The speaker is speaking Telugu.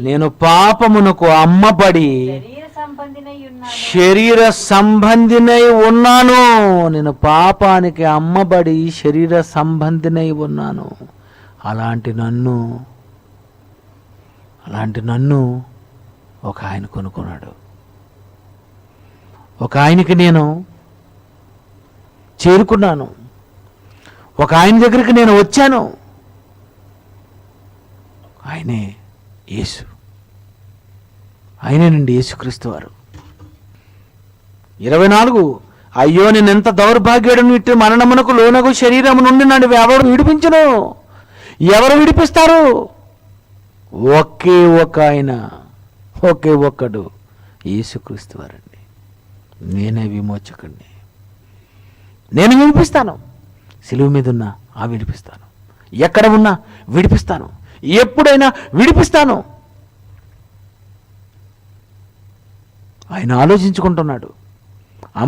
నేను పాపమునకు అమ్మబడి శరీర సంబంధినై ఉన్నాను. శరీర సంబంధినై ఉన్నాను. నేను పాపానికి అమ్మబడి శరీర సంబంధినై ఉన్నాను. అలాంటి నన్ను అలాంటి నన్ను ఒక ఆయన కొనుక్కున్నాడు. ఒక ఆయనకి నేను చేరుకున్నాను. ఒక ఆయన దగ్గరికి నేను వచ్చాను. ఆయనే యేసు. ఆయనేనండి యేసుక్రీస్తు వారు. ఇరవై నాలుగు అయ్యో నేను ఎంత దౌర్భాగ్యుడను ఇట్టి మరణమునకు లోనకు శరీరము నుండి నన్ను ఎవరు విడిపించను? ఎవరు విడిపిస్తారు? ఒకే ఒక ఆయన ఒకే ఒక్కడు యేసుక్రీస్తు వారండి. నేనే విమోచకుడిని నేను విడిపిస్తాను. సిలువు మీద ఉన్నా ఆ విడిపిస్తాను. ఎక్కడ ఉన్నా విడిపిస్తాను. ఎప్పుడైనా విడిపిస్తాను. ఆయన ఆలోచించుకుంటున్నాడు.